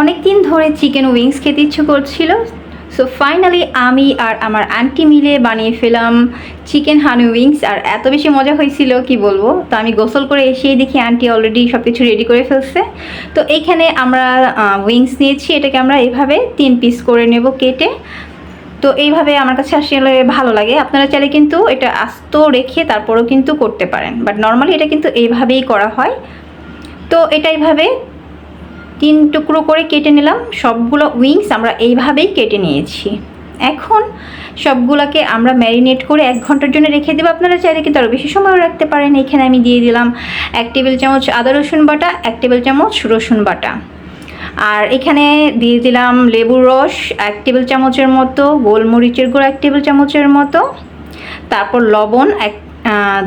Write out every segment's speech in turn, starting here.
অনেক দিন ধরে চিকেন উইংস খেতে ইচ্ছে করছিল সো ফাইনালি আমি আর আমার আন্টি মিলে বানিয়ে ফেলাম চিকেন হানি উইংস আর এত বেশি মজা হয়েছিল, কি বলব? তো আমি গোসল করে এসেই দেখি আন্টি অলরেডি সব কিছু রেডি করে ফেলছে। তো এইখানে আমরা উইংস নিয়েছি, এটাকে আমরা এভাবে তিন পিস করে নেব কেটে। তো এইভাবে আমার কাছে আসলে ভালো লাগে। আপনারা চাইলে কিন্তু এটা আস্ত রেখে তারপরেও কিন্তু করতে পারেন বাট নর্মালি এটা কিন্তু এইভাবেই করা হয়। তো এটা এইভাবে তিন টুকরো করে কেটে নিলাম। সবগুলো উইংস আমরা এইভাবেই কেটে নিয়েছি। এখন সবগুলোকে আমরা ম্যারিনেট করে এক ঘণ্টার জন্য রেখে দেবো। আপনারা চাইলে কিন্তু আরও বেশি সময়ও রাখতে পারেন। এখানে আমি দিয়ে দিলাম এক টেবিল চামচ আদা রসুন বাটা, এক টেবিল চামচ রসুন বাটা। আর এখানে দিয়ে দিলাম লেবুর রস, এক টেবিল চামচের মতো, গোলমরিচের গুঁড়ো এক টেবিল চামচের মতো, তারপর লবণ এক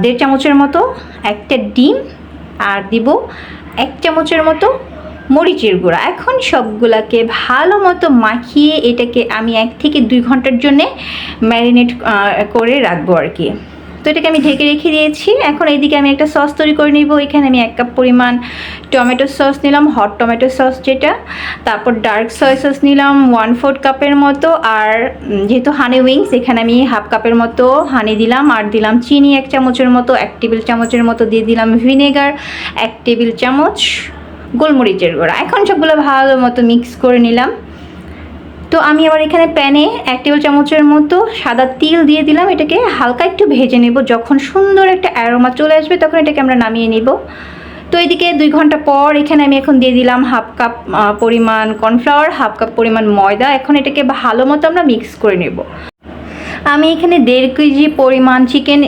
দেড় চামচের মতো, একটা ডিম, আর দিব এক চামচের মতো মরিচের গুঁড়া। এখন সবগুলাকে ভালো মতো মাখিয়ে এটাকে আমি এক থেকে দুই ঘণ্টার জন্যে ম্যারিনেট করে রাখব আর কি। তো এটাকে আমি ঢেকে রেখে দিয়েছি। এখন এইদিকে আমি একটা সস তৈরি করে নিব। এখানে আমি এক কাপ পরিমাণ টমেটো সস নিলাম হট টমেটো সস যেটা। তারপর ডার্ক সয়া সস নিলাম ওয়ান ফোর্থ কাপের মতো। আর যেহেতু হানি উইংস এখানে আমি হাফ কাপের মতো হানি দিলাম। আর দিলাম চিনি এক চামচের মতো, এক টেবিল চামচের মতো দিয়ে দিলাম ভিনেগার এক টেবিল চামচ গোলমরিচের গুঁড়া। এখন সবগুলো ভালো মতো মিক্স করে নিলাম। তো আমি আবার এখানে প্যানে এক টেবিল চামচের মতো সাদা তিল দিয়ে দিলাম। এটাকে হালকা একটু ভেজে নেব। যখন সুন্দর একটা অ্যারোমা চলে আসবে, তখন এটাকে আমরা নামিয়ে নিব। তো এদিকে দুই ঘণ্টা পর এখানে আমি এখন দিয়ে দিলাম হাফ কাপ পরিমাণ কর্নফ্লাওয়ার হাফ কাপ পরিমাণ ময়দা। এখন এটাকে ভালো মতো আমরা মিক্স করে নেব। আমি এখানে দেড় কেজি পরিমাণ চিকেন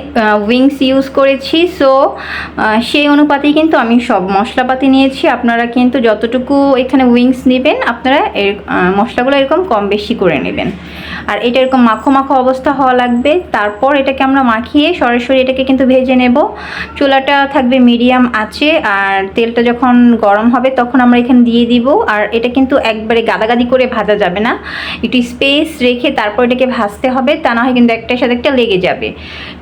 উইংস ইউজ করেছি। সো সেই অনুপাতেই কিন্তু আমি সব মশলাপাতি নিয়েছি। আপনারা কিন্তু যতটুকু এখানে উইংস নেবেন, আপনারা এর মশলাগুলো এরকম কম বেশি করে নেবেন। আর এটা এরকম মাখো মাখো অবস্থা হওয়া লাগবে। তারপর এটাকে আমরা মাখিয়ে সরাসরি এটাকে কিন্তু ভেজে নেব। চুলাটা থাকবে মিডিয়াম আছে আর তেলটা যখন গরম হবে তখন আমরা এখানে দিয়ে দিব। আর এটা কিন্তু একবারে গাদাগাদি করে ভাজা যাবে না। একটু স্পেস রেখে তারপর এটাকে ভাজতে হবে। তা না হয় কিন্তু একটার সাথে একটা লেগে যাবে।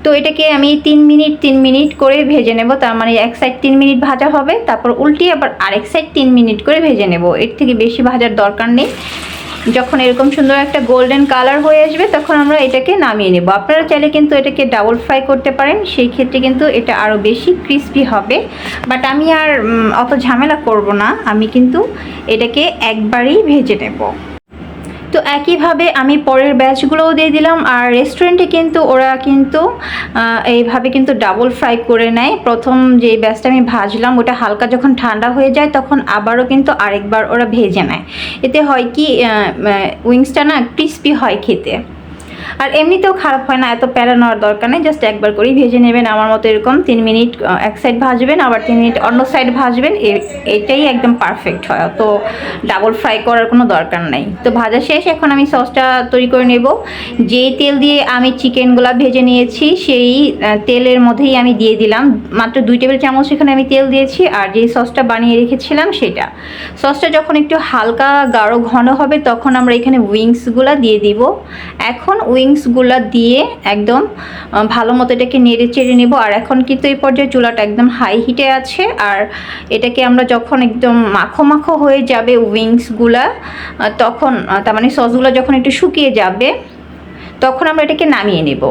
তো এটাকে আমি তিন মিনিট তিন মিনিট করে ভেজে নেব। তার মানে এক সাইড তিন মিনিট ভাজা হবে। তারপর উল্টিয়ে আবার আরেক সাইড তিন মিনিট করে ভেজে নেব। এর থেকে বেশি ভাজার দরকার নেই। যখন এরকম সুন্দর একটা গোল্ডেন কালার হয়ে আসবে, তখন আমরা এটাকে নামিয়ে নেব। আপনারা চাইলে কিন্তু এটাকে ডাবল ফ্রাই করতে পারেন, সেই ক্ষেত্রে কিন্তু এটা আরও বেশি ক্রিস্পি হবে। বাট আমি আর অত ঝামেলা করব না, আমি কিন্তু এটাকে একবারেই ভেজে নেব। তো একইভাবে আমি পরের ব্যাচগুলোও দিয়ে দিলাম। আর রেস্টুরেন্টে কিন্তু ওরা কিন্তু এইভাবে কিন্তু ডাবল ফ্রাই করে নেয়। প্রথম যে ব্যাচটা আমি ভাজলাম, ওটা হালকা যখন ঠান্ডা হয়ে যায়, তখন আবারও কিন্তু আরেকবার ওরা ভেজে নেয়। এতে হয় কি উইংসটা না ক্রিস্পি হয় খেতে। আর এমনিতেও খারাপ হয় না, এত প্যারা নেওয়ার দরকার নেই জাস্ট একবার করেই ভেজে নেবেন। আমার মতো এরকম তিন মিনিট এক সাইড ভাজবেন, আবার তিন মিনিট অন্য সাইড ভাজবেন এটাই একদম পারফেক্ট হয়। তো ডাবল ফ্রাই করার কোনো দরকার নেই। তো ভাজা শেষ, এখন আমি সসটা তৈরি করে নেব। যেই তেল দিয়ে আমি চিকেনগুলো ভেজে নিয়েছি, সেই তেলের মধ্যেই আমি দিয়ে দিলাম। মাত্র দুই টেবিল চামচ এখানে আমি তেল দিয়েছি, আর যেই সসটা বানিয়ে রেখেছিলাম, সেটা। সসটা যখন একটু হালকা গাঢ় ঘন হবে, তখন আমরা এখানে উইংসগুলো দিয়ে দিব। এখন উইংসগুলো দিয়ে একদম ভালো মতো এটাকে নেড়ে চেড়ে নেব। আর এখন কিন্তু এই পর্যায়ে চুলাটা একদম হাই হিটে আছে। আর এটাকে আমরা যখন একদম মাখো মাখো হয়ে যাবে উইংসগুলা তখন তার মানে সসগুলো যখন একটু শুকিয়ে যাবে, তখন আমরা এটাকে নামিয়ে নেব।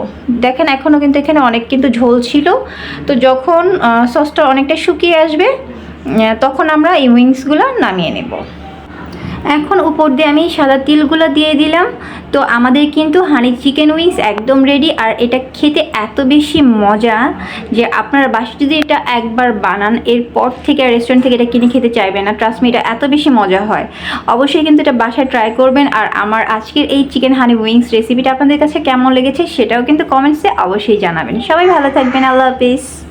দেখেন এখনও কিন্তু এখানে অনেক কিন্তু ঝোল ছিল। তো যখন সসটা অনেকটা শুকিয়ে আসবে তখন আমরা এই উইংসগুলো নামিয়ে নেব। এখন উপর দিয়ে আমি সাদা তিলগুলো দিয়ে দিলাম। তো আমাদের কিন্তু হানি চিকেন উইংস একদম রেডি আর এটা খেতে এত বেশি মজা যে আপনারা বাসা যদি এটা একবার বানান, এরপর থেকে রেস্টুরেন্ট থেকে এটা কিনে খেতে চাইবে না। ট্রাস্টমি এটা এত বেশি মজা হয়। অবশ্যই কিন্তু এটা বাসায় ট্রাই করবেন আর আমার আজকের এই চিকেন হানি উইংস রেসিপিটা আপনাদের কাছে কেমন লেগেছে সেটাও কিন্তু কমেন্টসে অবশ্যই জানাবেন। সবাই ভালো থাকবেন, আল্লাহ হাফিজ।